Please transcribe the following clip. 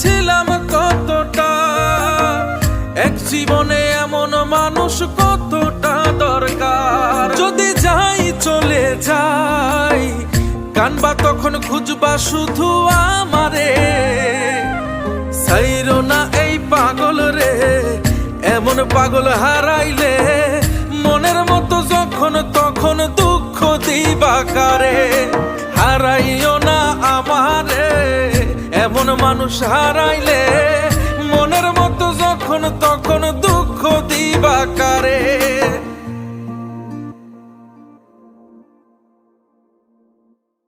ছিলাম কতটা। এক জীবনে এমন মানুষ কতটা দরকার। যদি যাই, চলে যাই কানবা তখন খুঁজবা শুধু আমারে। সাইরো না এই পাগল রে, এমন পাগল হারাইলে মনের মতো যখন, তখন দুঃখ দিবা কারে। মানুষ হারাইলে